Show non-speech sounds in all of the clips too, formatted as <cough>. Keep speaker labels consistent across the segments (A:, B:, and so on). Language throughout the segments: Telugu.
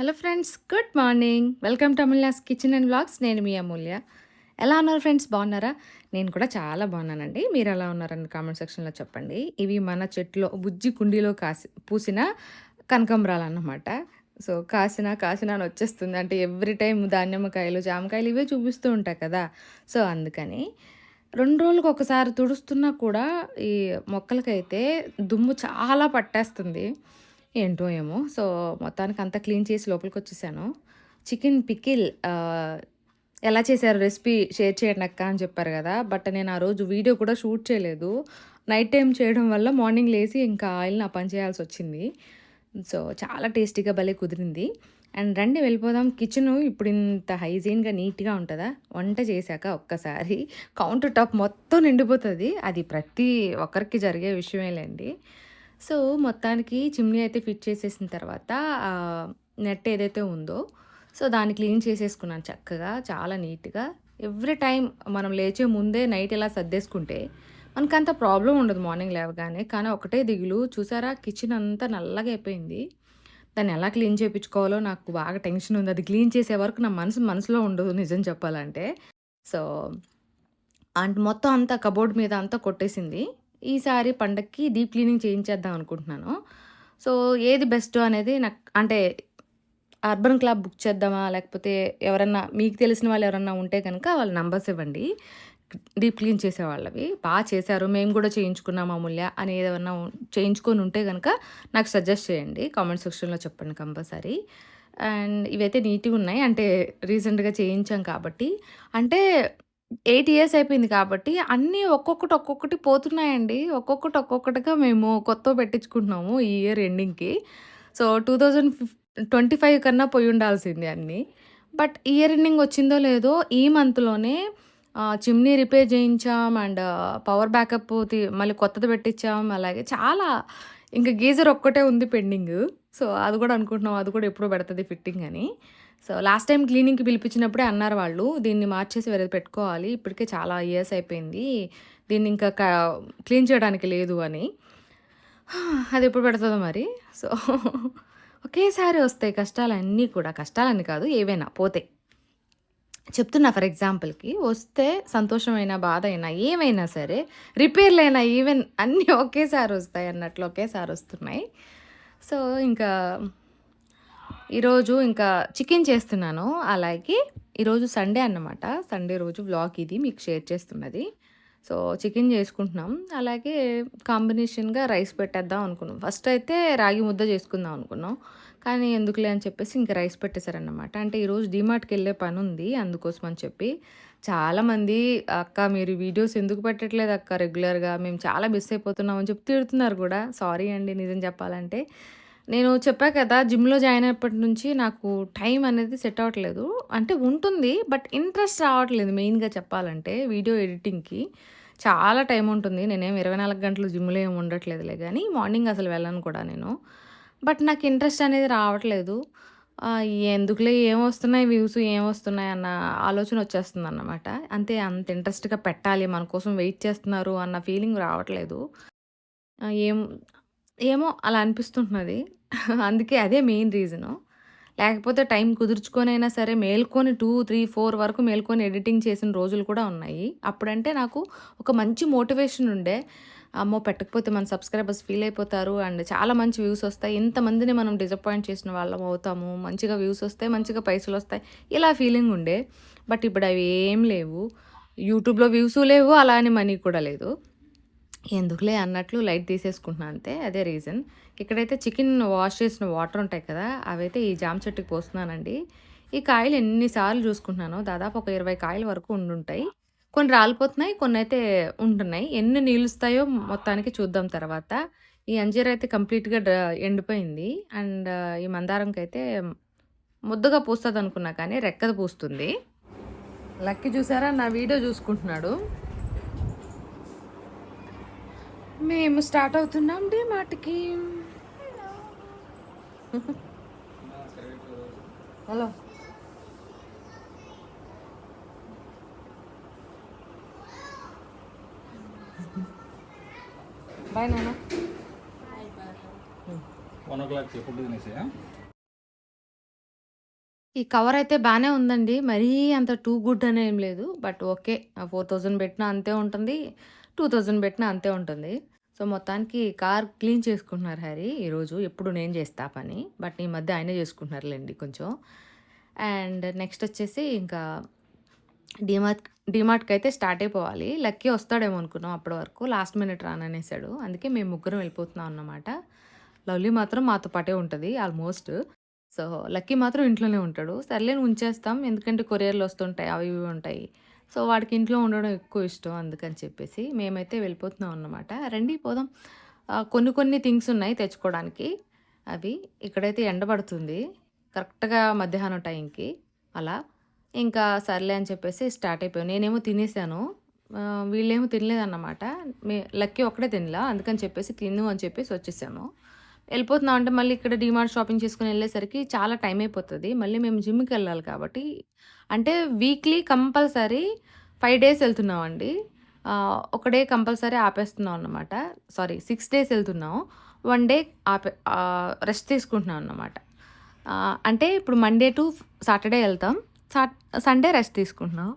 A: Hello friends good morning. Welcome to Amulya's kitchen and blogs నేను మీ అమూల్య. ఎలా ఉన్నారు ఫ్రెండ్స్? బాగున్నారా? నేను కూడా చాలా బాగున్నానండి. మీరు ఎలా ఉన్నారని కామెంట్ సెక్షన్లో చెప్పండి. ఇవి మన చెట్లో బుజ్జి కుండీలో కాసి పూసిన కనకంబరాలు అన్నమాట సో కాసిన కాసిన అని వచ్చేస్తుంది. అంటే ఎవ్రీ టైం దానిమ్మకాయలు జామకాయలు ఇవే చూపిస్తూ ఉంటాయి కదా. సో అందుకని రెండు రోజులకు ఒకసారి తుడుస్తున్నా కూడా ఈ మొక్కలకైతే దుమ్ము చాలా పట్టేస్తుంది. ఏంటో ఏమో. సో మొత్తానికి అంతా క్లీన్ చేసి లోపలికి వచ్చేసాను చికెన్ పికిల్ ఎలా చేశారు రెసిపీ షేర్ చేయండి అక్క అని చెప్పారు కదా. బట్ నేను ఆ రోజు వీడియో కూడా షూట్ చేయలేదు. నైట్ టైం చేయడం వల్ల మార్నింగ్ లేసి ఇంకా ఆయిల్ని ఆ పని చేయాల్సి వచ్చింది. సో చాలా టేస్టీగా భలే కుదిరింది. అండ్ రండి వెళ్ళిపోదాం. కిచెను ఇప్పుడు ఇంత హైజీన్గా నీట్గా ఉంటుందా? వంట చేశాక ఒక్కసారి. కౌంటర్ టాప్ మొత్తం నిండిపోతుంది. అది ప్రతి ఒక్కరికి జరిగే విషయమేలేండి. సో మొత్తానికి చిమ్నీ అయితే ఫిట్ చేసేసిన తర్వాత నెట్ ఏదైతే ఉందో సో దాన్ని క్లీన్ చేసేసుకున్నాను చక్కగా చాలా నీట్గా. ఎవ్రీ టైం మనం లేచే ముందే నైట్ ఇలా సర్దేసుకుంటే మనకంత ప్రాబ్లం ఉండదు మార్నింగ్ లేవగానే. కానీ ఒకటే దిగులు చూసారా? కిచెన్ అంతా నల్లగా అయిపోయింది. దాన్ని ఎలా క్లీన్ చేయించుకోవాలో నాకు బాగా టెన్షన్ ఉంది. అది క్లీన్ చేసే వరకు నా మనసు మనసులో ఉండదు నిజం చెప్పాలంటే. సో అండ్ మొత్తం అంతా కబోర్డ్ మీద అంతా కొట్టేసింది. ఈసారి పండక్కి డీప్ క్లీనింగ్ చేయించేద్దాం అనుకుంటున్నాను. సో ఏది బెస్ట్ అనేది నాకు అంటే అర్బన్ క్లబ్ బుక్ చేద్దామా? లేకపోతే ఎవరన్నా మీకు తెలిసిన వాళ్ళు ఎవరన్నా ఉంటే కనుక వాళ్ళ నంబర్స్ ఇవ్వండి. డీప్ క్లీన్ చేసే వాళ్ళవి. బాగా చేశారు. మేము కూడా చేయించుకున్నాం అమూల్య అని ఏదైనా చేయించుకొని ఉంటే కనుక నాకు సజెస్ట్ చేయండి. కామెంట్ సెక్షన్లో చెప్పండి కంపల్సరీ. అండ్ ఇవైతే నీట్గా ఉన్నాయి. అంటే రీసెంట్గా చేయించాం కాబట్టి. అంటే ఎయిట్ ఇయర్స్ అయిపోయింది కాబట్టి అన్నీ ఒక్కొక్కటి ఒక్కొక్కటి పోతున్నాయండి. ఒక్కొక్కటి ఒక్కొక్కటిగా మేము కొత్త పెట్టించుకుంటున్నాము ఈ ఇయర్ ఎండింగ్కి. సో టూ థౌజండ్ ఫిఫ్ ట్వంటీ ఫైవ్ కన్నా పోయి ఉండాల్సింది అన్నీ. బట్ ఇయర్ ఎండింగ్ వచ్చిందో లేదో ఈ మంత్లోనే చిమ్నీ రిపేర్ చేయించాం అండ్ పవర్ బ్యాకప్ మళ్ళీ కొత్తది పెట్టించాం. అలాగే చాలా ఇంకా గీజర్ ఒక్కటే ఉంది పెండింగ్. సో అది కూడా అనుకుంటున్నాం. అది కూడా ఎప్పుడు పెడుతుంది ఫిట్టింగ్ అని. సో లాస్ట్ టైం క్లీనింగ్కి పిలిపించినప్పుడే అన్నారు వాళ్ళు దీన్ని మార్చేసి వేరే పెట్టుకోవాలి ఇప్పటికే చాలా ఇయర్స్ అయిపోయింది దీన్ని ఇంకా క్లీన్ చేయడానికి లేదు అని. అది ఎప్పుడు పెడుతుందో మరి? సో <laughs> ఒకేసారి వస్తాయి కష్టాలు అన్నీ కూడా. కష్టాలని కాదు ఏవైనా పోతాయి చెప్తున్నా ఫర్ ఎగ్జాంపుల్కి వస్తే సంతోషమైన బాధ అయినా ఏమైనా సరే రిపేర్లైనా ఈవెన్ అన్నీ ఒకేసారి వస్తాయి అన్నట్లు ఒకేసారి వస్తున్నాయి. సో ఇంకా ఈరోజు ఇంకా చికెన్ చేస్తున్నాను. అలాగే ఈరోజు సండే అన్నమాట. సండే రోజు బ్లాగ్ ఇది మీకు షేర్ చేస్తున్నది. సో చికెన్ చేసుకుంటున్నాం. అలాగే కాంబినేషన్గా రైస్ పెట్టేద్దాం అనుకున్నాం. ఫస్ట్ అయితే రాగి ముద్ద చేసుకుందాం అనుకున్నాం. కానీ ఎందుకులే అని చెప్పేసి ఇంకా రైస్ పెట్టేశారన్నమాట. అంటే ఈరోజు డిమార్ట్కి వెళ్ళే పని ఉంది. అందుకోసం అని చెప్పి చాలామంది అక్క మీరు వీడియోస్ ఎందుకు పెట్టట్లేదు అక్క? రెగ్యులర్గా మేము చాలా మిస్ అయిపోతున్నాం అని చెప్పి తిడుతున్నారు కూడా. సారీ అండి నిజం చెప్పాలంటే. నేను చెప్పా కదా జిమ్లో జాయిన్ అయినప్పటి నుంచి నాకు టైం అనేది సెట్ అవ్వట్లేదు. అంటే ఉంటుంది బట్ ఇంట్రెస్ట్ రావట్లేదు మెయిన్గా చెప్పాలంటే వీడియో ఎడిటింగ్కి. చాలా టైం ఉంటుంది నేనేం ఇరవై నాలుగు గంటలు జిమ్లో ఏమి ఉండట్లేదులే కానీ మార్నింగ్ అసలు వెళ్ళను కూడా నేను. బట్ నాకు ఇంట్రెస్ట్ అనేది రావట్లేదు. ఎందుకులే ఏం వస్తున్నాయి వ్యూస్ ఏం వస్తున్నాయి అన్న ఆలోచన వచ్చేస్తుంది అన్నమాట అంతే అంత ఇంట్రెస్ట్గా పెట్టాలి మన కోసం వెయిట్ చేస్తున్నారు అన్న ఫీలింగ్ రావట్లేదు. ఏం ఏమో అలా అనిపిస్తుంటున్నది. అందుకే అదే మెయిన్ రీజను. లేకపోతే టైం కుదుర్చుకొనైనా సరే మేల్కొని టూ త్రీ ఫోర్ వరకు మేల్కొని ఎడిటింగ్ చేసిన రోజులు కూడా ఉన్నాయి. అప్పుడంటే నాకు ఒక మంచి మోటివేషన్ ఉండే. అమ్మో పెట్టకపోతే మన సబ్స్క్రైబర్స్ ఫీల్ అయిపోతారు అండ్ చాలా మంచి వ్యూస్ వస్తాయి. ఇంతమందిని మనం డిసప్పాయింట్ చేసిన వాళ్ళం అవుతాము. మంచిగా వ్యూస్ వస్తాయి మంచిగా పైసలు వస్తాయి. ఇలా ఫీలింగ్ ఉండే. బట్ ఇప్పుడు అవి ఏం లేవు. యూట్యూబ్లో వ్యూస్ లేవు అలా అని మనీ కూడా లేదు. ఎందుకులే అన్నట్లు లైట్ తీసేసుకుంటున్నాను అంతే అదే రీజన్. ఇక్కడైతే చికెన్ వాష్ చేసిన వాటర్ ఉంటాయి కదా అవైతే ఈ జామ చెట్టుకి పోస్తున్నానండి. ఈ కాయలు ఎన్నిసార్లు చూసుకుంటున్నాను దాదాపు ఒక ఇరవై కాయల వరకు ఉండుంటాయి. కొన్ని రాలిపోతున్నాయి కొన్ని అయితే ఉంటున్నాయి. ఎన్ని నీళ్ళుస్తాయో మొత్తానికి చూద్దాం తర్వాత. ఈ అంజీర్ అయితే కంప్లీట్గా ఎండిపోయింది. అండ్ ఈ మందారంకి అయితే ముద్దగా పూస్తుంది అనుకున్నా కానీ రెక్కది పూస్తుంది. లక్కి చూసారా? నా వీడియో చూసుకుంటున్నాడు. మేము స్టార్ట్ అవుతున్నాం డే మాటకి హలో బాయ్ నాన్న
B: వన్ ఓ క్లాక్ ఫుడ్ తినేసి
A: ఈ కవర్ అయితే బానే ఉందండి. మరీ అంత టూ గుడ్ అని ఏం లేదు. But okay. ఆ 4000 పెట్టినా అంతే ఉంటుంది. 2000 పెట్టినా అంతే ఉంటుంది. సో, మొత్తానికి కార్ క్లీన్ చేసుకుంటున్నారు హరి ఈరోజు. ఎప్పుడు నేను చేస్తా పని. బట్ ఈ మధ్య ఆయనే చేసుకుంటున్నారులేండి కొంచెం. అండ్ నెక్స్ట్ వచ్చేసి ఇంకా డిమార్ట్ డిమార్ట్కి అయితే స్టార్ట్ అయిపోవాలి. లక్కీ వస్తాడేమో అనుకున్నాం అప్పటి వరకు. లాస్ట్ మినిట్ రాననేసాడు. అందుకే మేము ముగ్గురం వెళ్ళిపోతున్నాం అన్నమాట. లవ్లీ మాత్రం మాతో పాటే ఉంటుంది ఆల్మోస్ట్. సో, లక్కీ మాత్రం ఇంట్లోనే ఉంటాడు. సర్లేని ఉంచేస్తాం. ఎందుకంటే కొరియర్‌లు వస్తుంటాయి. అవి ఇవి ఉంటాయి. సో, వాడికి ఇంట్లో ఉండడం ఎక్కువ ఇష్టం అందుకని చెప్పేసి మేమైతే వెళ్ళిపోతున్నాం అన్నమాట. రండి పోదాం. కొన్ని కొన్ని థింగ్స్ ఉన్నాయి తెచ్చుకోవడానికి. అవి ఇక్కడైతే ఎండబడుతుంది కరెక్ట్‌గా మధ్యాహ్నం టైంకి అలా. ఇంకా సర్లే అని చెప్పేసి స్టార్ట్ అయిపోయాను నేనేమో తినేసాను. వీళ్ళేమో తినలేదన్నమాట. మే లక్కీ ఒక్కడే తినలా. అందుకని చెప్పేసి తిను అని చెప్పేసి వచ్చేసాము. వెళ్ళిపోతున్నాం అంటే మళ్ళీ ఇక్కడ డీమార్ట్ షాపింగ్ చేసుకొని వెళ్ళేసరికి చాలా టైం అయిపోతుంది మళ్ళీ మేము జిమ్కి వెళ్ళాలి కాబట్టి అంటే వీక్లీ కంపల్సరీ ఫైవ్ డేస్ వెళ్తున్నామండి. ఒక డే కంపల్సరీ ఆపేస్తున్నాం అన్నమాట. సారీ సిక్స్ డేస్ వెళ్తున్నాం. వన్ డే ఆపే రెస్ట్ తీసుకుంటున్నాం అన్నమాట. అంటే ఇప్పుడు మండే టు సాటర్డే వెళ్తాం. సా సండే రెస్ట్ తీసుకుంటున్నాం.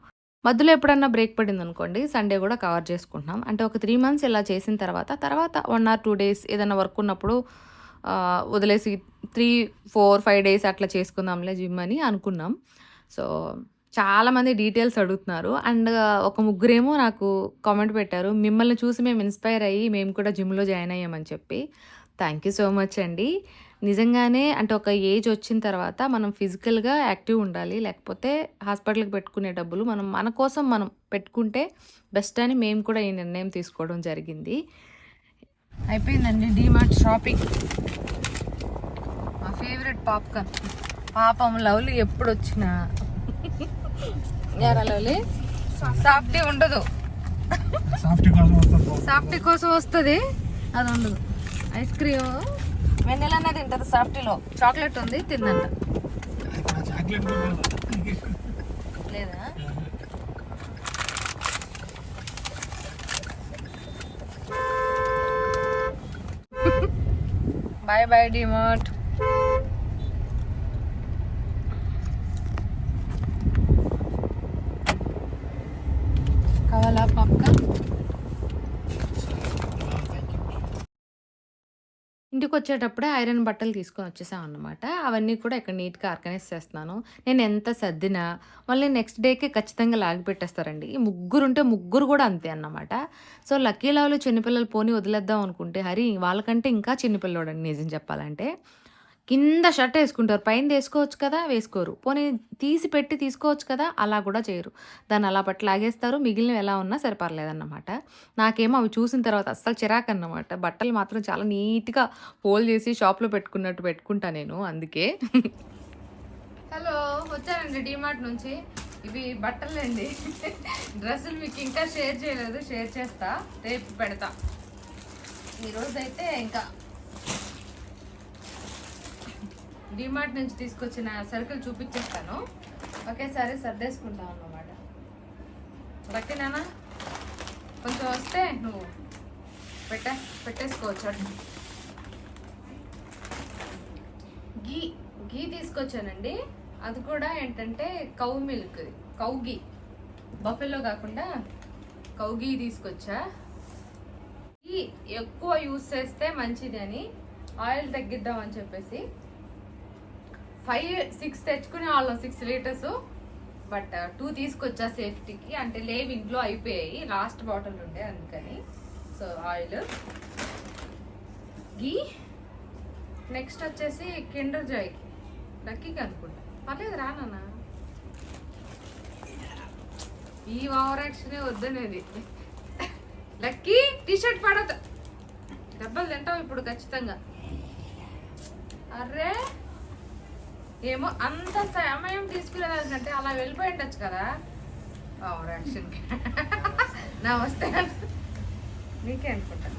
A: మధ్యలో ఎప్పుడన్నా బ్రేక్ పడింది అనుకోండి సండే కూడా కవర్ చేసుకుంటున్నాం. అంటే ఒక త్రీ మంత్స్ ఇలా చేసిన తర్వాత, తర్వాత వన్ ఆర్ టూ డేస్ ఏదైనా వర్క్ ఉన్నప్పుడు వదిలేసి 3, 4, 5 డేస్ అట్లా చేసుకుందాంలే జిమ్ అని అనుకున్నాం. సో, చాలామంది డీటెయిల్స్ అడుగుతున్నారు. అండ్ ఒక ముగ్గురేమో నాకు కామెంట్ పెట్టారు. మిమ్మల్ని చూసి మేము ఇన్‌స్పైర్ అయ్యి మేము కూడా జిమ్‌లో జాయిన్ అయ్యామని చెప్పి. థ్యాంక్ యూ సో మచ్ అండి. నిజంగానే అంటే ఒక ఏజ్ వచ్చిన తర్వాత మనం ఫిజికల్‌గా యాక్టివ్ ఉండాలి. లేకపోతే హాస్పిటల్‌కి పెట్టుకునే డబ్బులు మనం మన కోసం మనం పెట్టుకుంటే బెస్ట్ అని మేము కూడా ఈ నిర్ణయం తీసుకోవడం జరిగింది. అయిపోయిందండి డీమార్ట్ షాపింగ్. మా ఫేవరెట్ పాప్‌కార్న్. పాపం లవ్లీ ఎప్పుడొచ్చినా యారా లవ్లీ సాఫ్టీ ఉండదు.
B: సాఫ్టీ కోసం వస్తుంది.
A: అది ఉండదు. ఐస్ క్రీమ్ వెన్నెలనే తింటది సాఫ్టీలో. చాక్లెట్ ఉంది తిందంట. లేదా? Bye bye DMart. కావాలా పాప్కార్న్? ఇంటికొచ్చేటప్పుడే ఐరన్ బట్టలు తీసుకొని వచ్చేసాం అన్నమాట. అవన్నీ కూడా ఇక్కడ నీట్‌గా ఆర్గనైజ్ చేస్తున్నాను. నేను ఎంత సర్దినా మళ్ళీ నెక్స్ట్ డేకి ఖచ్చితంగా లాగి పెట్టేస్తారండి. ఈ ముగ్గురుంటే ముగ్గురు కూడా అంతే అన్నమాట. సో, లక్కీ లవ్లీ చిన్నపిల్లలు పోనీ వదిలేద్దాం అనుకుంటే హరి వాళ్ళకంటే ఇంకా చిన్న నిజం చెప్పాలంటే. కింద షర్ట్ వేసుకుంటారు పైన వేసుకోవచ్చు కదా! వేసుకోరు. పోనీ తీసి పెట్టి తీసుకోవచ్చు కదా! అలా కూడా చేయరు. దాన్ని అలా పట్టి లాగేస్తారు. మిగిలినవి ఎలా ఉన్నా సరే పర్లేదన్నమాట. నాకేమో అవి చూసిన తర్వాత అస్సలు చిరాకు అన్నమాట బట్టలు మాత్రం చాలా నీట్‌గా ఫోల్డ్ చేసి షాప్‌లో పెట్టుకున్నట్టు పెట్టుకుంటా నేను అందుకే. హలో! వచ్చానండి డీమార్ట్ నుంచి. ఇవి బట్టలండి. డ్రెస్సులు మీకు ఇంకా షేర్ చేయలేదు. షేర్ చేస్తా. రేపు పెడతా. ఈరోజైతే ఇంకా డీమార్ట్ నుంచి తీసుకొచ్చిన సరుకులు చూపించేస్తాను. ఒకేసారి సర్దేసుకుంటాం అన్నమాట. లక్కీ నాన్న కొంచెం వస్తే నువ్వు పెట్టే పెట్టేసుకోవచ్చు ఘీ గీ గీ తీసుకొచ్చానండి. అది కూడా ఏంటంటే cow milk cow ghee. Buffalo కాకుండా కౌ గీ తీసుకొచ్చా. గీ ఎక్కువ యూస్ చేస్తే మంచిది అని ఆయిల్ తగ్గిద్దాం అని చెప్పేసి 5, 6 తెచ్చుకునే వాళ్ళం సిక్స్ లీటర్స్. బట్ టూ తీసుకొచ్చా సేఫ్టీకి. అంటే లేవు ఇంట్లో అయిపోయాయి. లాస్ట్ బాటిల్ ఉండే అందుకని. So, oil. గీ నెక్స్ట్ వచ్చేసి కిండర్ జాయ్‌కి. లక్కీకి అనుకుంటా. పర్లేదు రా నాన్న. ఈ ఓవర్ యాక్షనే వద్దనేది. లక్కీ టీషర్ట్ పడదు దెబ్బలు తింటావు ఇప్పుడు ఖచ్చితంగా. అర్రే! ఏమో అంత సమయం తీసుకునేదానికంటే అలా వెళ్ళిపోయి ఉండొచ్చు కదా! ఓవర్ నమస్తే. నీకే అనుకుంటా.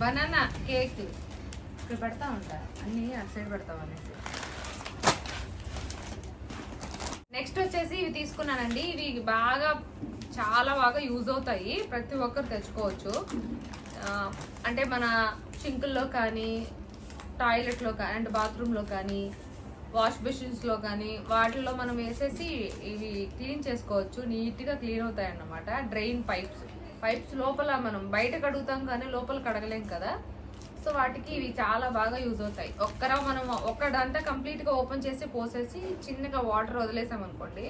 A: బనానా కేక్ ఇక్కడ పెడతా ఉంటా. అన్నీ అటు సైడ్ పెడతాం అనేసి. నెక్స్ట్ వచ్చేసి ఇవి తీసుకున్నానండి. ఇవి బాగా చాలా బాగా యూజ్ అవుతాయి. ప్రతి ఒక్కరు తెచ్చుకోవచ్చు. అంటే మన సింకుల్లో కానీ టాయిలెట్లో కానీ అండ్ బాత్రూంలో కానీ వాష్ బెషిన్స్లో కానీ వాటిల్లో మనం వేసేసి ఇవి క్లీన్ చేసుకోవచ్చు. నీట్గా క్లీన్ అవుతాయి అన్నమాట డ్రైన్ పైప్స్. పైప్స్ లోపల మనం బయట కడుగుతాం కానీ లోపల కడగలేం కదా. సో వాటికి ఇవి చాలా బాగా యూజ్ అవుతాయి. ఒక్కరా మనం ఒక్కడంతా కంప్లీట్గా ఓపెన్ చేసి పోసేసి చిన్నగా వాటర్ వదిలేసాం అనుకోండి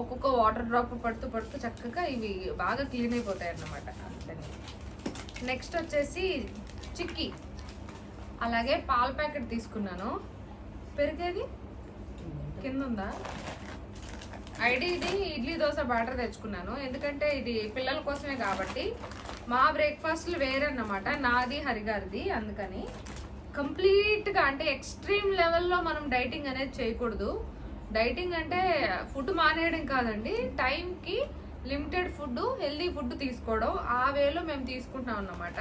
A: ఒక్కొక్క వాటర్ డ్రాప్ పడుతూ పడుతూ చక్కగా ఇవి బాగా క్లీన్ అయిపోతాయి అన్నమాట అందుకని నెక్స్ట్ వచ్చేసి చిక్కీ. అలాగే పాల ప్యాకెట్ తీసుకున్నాను. పెరిగేది? కింద ఉందా ఐడి ఇది ఇడ్లీ దోశ బ్యాటర్ తెచ్చుకున్నాను. ఎందుకంటే ఇది పిల్లల కోసమే కాబట్టి మా బ్రేక్ఫాస్ట్లు వేరే అన్నమాట నాది హరిగారిది అందుకని. కంప్లీట్గా అంటే ఎక్స్ట్రీమ్ లెవెల్లో మనం డైటింగ్ అనేది చేయకూడదు. డైటింగ్ అంటే ఫుడ్ మానేయడం కాదండి. టైంకి లిమిటెడ్ ఫుడ్ హెల్దీ ఫుడ్ తీసుకోవడం. ఆ వేలో మేము తీసుకుంటున్నాం అన్నమాట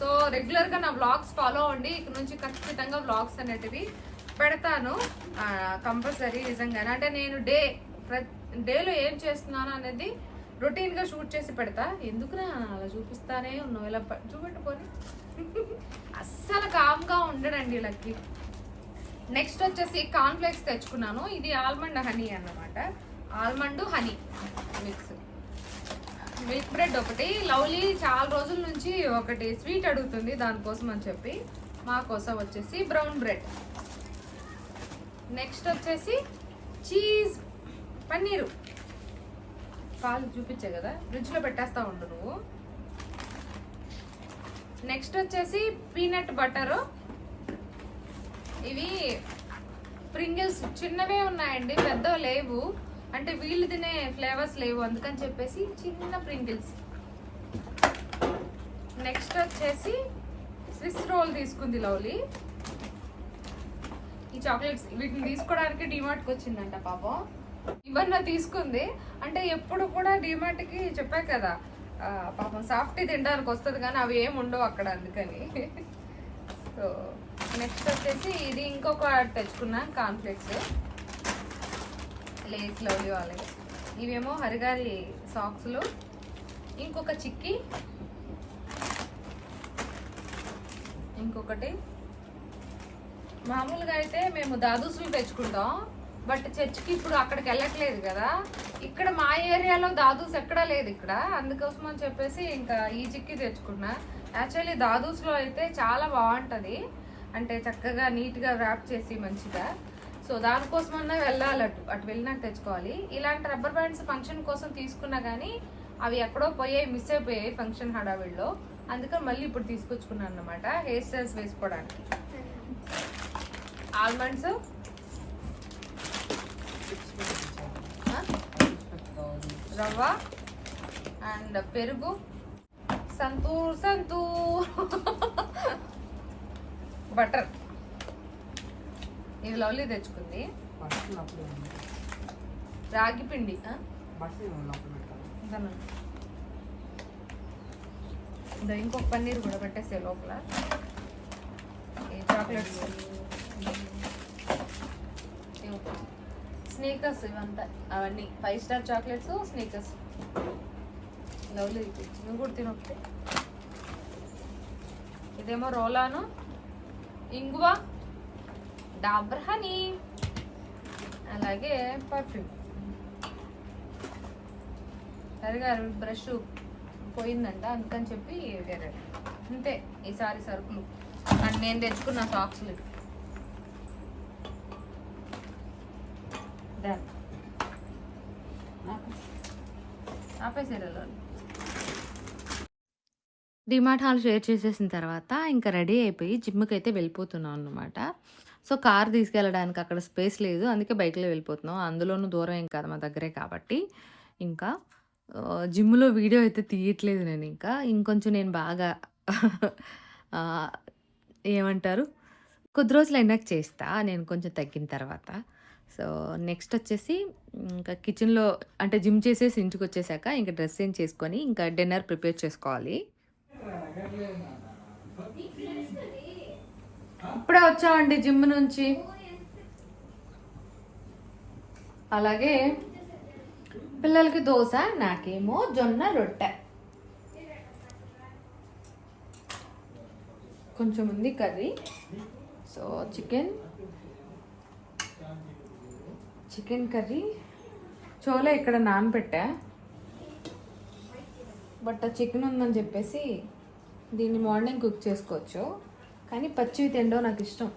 A: సో రెగ్యులర్గా నా వ్లాగ్స్ ఫాలో అవ్వండి. ఇక్కడ నుంచి ఖచ్చితంగా వ్లాగ్స్ అనేటివి పెడతాను. కంపల్సరీ నిజంగానే. అంటే నేను డే డేలో ఏం చేస్తున్నాను అనేది రొటీన్గా షూట్ చేసి పెడతా. ఎందుకురా అలా చూపిస్తానే ఉన్నావు? ఇలా చూపెట్టుకొని అస్సలు కామ్గా ఉండడండి వీళ్ళకి నెక్స్ట్ వచ్చేసి కార్న్ఫ్లేక్స్ తెచ్చుకున్నాను. ఇది ఆల్మండ్ హనీ అన్నమాట. Almond honey mix. Milk bread ఒకటి. లవ్లీ చాలా రోజుల నుంచి ఒకటి స్వీట్ అడుగుతుంది దానికోసం అని చెప్పి మా కోసం వచ్చేసి బ్రౌన్ బ్రెడ్. నెక్స్ట్ వచ్చేసి చీజ్ పన్నీరు. కాలు చూపించే కదా ఫ్రిడ్జ్లో పెట్టేస్తా ఉండు నువ్వు. నెక్స్ట్ వచ్చేసి పీనట్ బటరు. ఇవి ప్రింగిల్స్ చిన్నవే ఉన్నాయండి పెద్దవి లేవు. అంటే వీళ్ళు తినే ఫ్లేవర్స్ లేవు అందుకని చెప్పేసి చిన్న ప్రింగిల్స్ నెక్స్ట్ వచ్చేసి స్విస్ రోల్ తీసుకుంది లవ్లీ. ఈ చాక్లెట్స్ వీటిని తీసుకోవడానికి డిమార్ట్కి వచ్చిందంట పాపం. ఇవన్నీ తీసుకుంది. అంటే ఎప్పుడు కూడా డిమార్ట్కి చెప్పా కదా పాపం సాఫ్టీ తినడానికి వస్తుంది కానీ అవి ఏమి ఉండవు అక్కడ అందుకని. <laughs> సో నెక్స్ట్ వచ్చేసి ఇది ఇంకొక తెచ్చుకున్నా కాన్ఫ్లెక్స్ లేస్ లవ్లీ వాళ్ళవి ఇవేమో హరిగారి సాక్స్లు. ఇంకొక చిక్కి. ఇంకొకటి. మామూలుగా అయితే మేము దాదూసులు తెచ్చుకుంటాం బట్ చర్చ్కి ఇప్పుడు అక్కడికి వెళ్ళట్లేదు కదా. ఇక్కడ మా ఏరియాలో దాదూస్ ఎక్కడా లేదు ఇక్కడ. అందుకోసం అని చెప్పేసి ఇంకా ఈ చిక్కి తెచ్చుకున్నా. యాక్చువల్లీ దాదూస్లో అయితే చాలా బాగుంటుంది. అంటే చక్కగా నీట్గా ర్యాప్ చేసి మంచిగా. సో దానికోసమన్నా వెళ్ళాలి అటు అటు వెళ్ళినాక తెచ్చుకోవాలి. ఇలాంటి రబ్బర్ బ్యాండ్స్ ఫంక్షన్ కోసం తీసుకున్నా కానీ అవి ఎక్కడో పోయాయి మిస్ అయిపోయాయి ఫంక్షన్ హడావిడిలో. అందుకని మళ్ళీ ఇప్పుడు తీసుకొచ్చుకున్నాను అనమాట హెయిర్ స్టైల్స్ వేసుకోవడానికి. ఆల్మండ్స్ రవ్వ అండ్ పెరుగు. సంతూర్ సంతూర్. <laughs> బటర్ ఇది లవ్లీ తెచ్చుకుంది. రాగి పిండి. ఇంకొక పన్నీర్ కూడా పెట్టేసే లోపల. ఈ చాక్లెట్స్. స్నేకర్స్ ఇవంతా. అవన్నీ. Five star chocolates Snickers. Lovely నువ్వు కూడా తినొకటి ఇదేమో రోలాను. ఇంగువ. డాబర్ హనీ అలాగే పర్ఫ్యూమ్ సరిగా బ్రష్ పోయిందంట అందుకని చెప్పి వేరే అంతే ఈసారి సరుకులు. అండ్ నేను తెచ్చుకున్న సాక్స్లు డన్ ఆపేసేరలో.
C: డిమార్ట్ హాల్ షేర్ చేసేసిన తర్వాత ఇంకా రెడీ అయిపోయి జిమ్కి అయితే వెళ్ళిపోతున్నాం అనమాట సో కార్ తీసుకెళ్ళడానికి అక్కడ స్పేస్ లేదు. అందుకే బైక్లో వెళ్ళిపోతున్నాం. అందులోనూ దూరం ఏం కాదు మా దగ్గరే కాబట్టి. ఇంకా జిమ్లో వీడియో అయితే తీయట్లేదు నేను ఇంకా. ఇంకొంచెం నేను బాగా ఏమంటారు? కొద్ది రోజులు అయినాక చేస్తా. నేను కొంచెం తగ్గిన తర్వాత. సో నెక్స్ట్ వచ్చేసి ఇంకా కిచెన్లో అంటే జిమ్ చేసేసి ఇంటికి వచ్చేసాక ఇంకా డ్రెస్ చేంజ్ చేసుకొని ఇంకా డిన్నర్ ప్రిపేర్ చేసుకోవాలి.
A: ఇప్పుడే వచ్చామండి జిమ్ నుంచి. అలాగే పిల్లలకి దోశ నాకేమో జొన్న రొట్టె. కొంచెం ఉంది curry. So chicken. Chicken curry. Chole ఇక్కడ నానబెట్టా బట్ ఆ చికెన్ ఉందని చెప్పేసి దీన్ని మార్నింగ్ కుక్ చేసుకోవచ్చు. కానీ పచ్చివి తినడం నాకు ఇష్టం.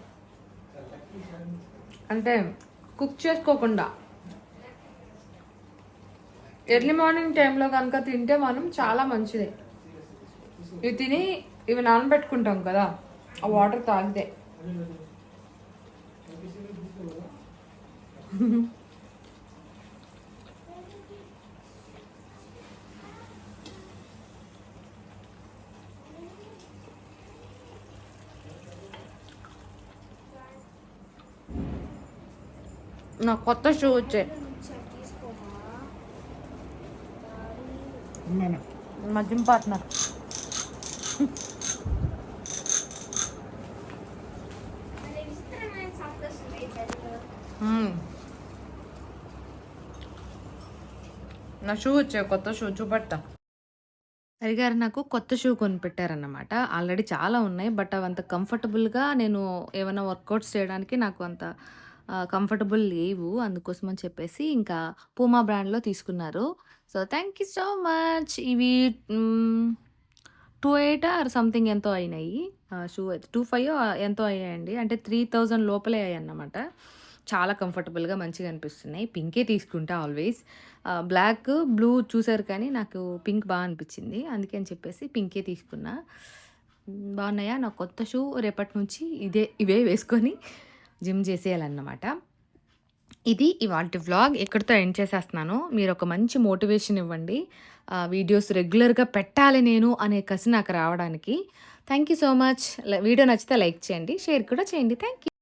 A: అంటే కుక్ చేసుకోకుండా. ఎర్లీ మార్నింగ్ టైంలో కనుక తింటే మనం చాలా మంచిది. ఇవి తిని ఇవి నానబెట్టుకుంటాం కదా ఆ వాటర్ తాగితే. నా కొత్త షూ వచ్చాయి
B: ఉన్నాను
A: మా జిమ్ పార్ట్నర్ నా షూ వచ్చాయి కొత్త షూ చూపట్టా హరిగారు నాకు కొత్త షూ కొనిపెట్టారన్నమాట. ఆల్రెడీ చాలా ఉన్నాయి బట్ అవి అంత కంఫర్టబుల్గా నేను ఏమైనా వర్కౌట్స్ చేయడానికి నాకు అంత కంఫర్టబుల్ లేవు. అందుకోసం అని చెప్పేసి ఇంకా పూమా బ్రాండ్లో తీసుకున్నారు. So thank you so much ఇవి టూ ఎయిట్ ఆర్ సంథింగ్ ఎంతో అయినాయి. షూ అయితే టూ ఫైవ్ ఎంతో అయ్యాయండి. అంటే త్రీ థౌజండ్ లోపలే అయ్యాయి అన్నమాట చాలా కంఫర్టబుల్గా మంచిగా అనిపిస్తున్నాయి. పింకే తీసుకుంటా ఆల్వేస్ బ్లాక్ బ్లూ చూసారు కానీ నాకు పింక్ బాగా అనిపించింది. అందుకే అని చెప్పేసి పింకే తీసుకున్నా. బాగున్నాయా? నా కొత్త షూ రేపటి నుంచి ఇదే ఇవే వేసుకొని జిమ్ చేసేయాలన్నమాట. ఇది ఇవాళ వ్లాగ్. ఎక్కడితో ఎండ్ చేసేస్తున్నాను మీరు ఒక మంచి మోటివేషన్ ఇవ్వండి. వీడియోస్ రెగ్యులర్గా పెట్టాలి నేను అనే కసి నాకు రావడానికి. Thank you so much. Video నచ్చితే లైక్ చేయండి షేర్ కూడా చేయండి. Thank you